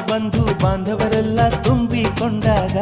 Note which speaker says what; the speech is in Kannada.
Speaker 1: ಬಂಧು ಬಾಂಧವರೆಲ್ಲ ತುಂಬಿಕೊಂಡಾಗ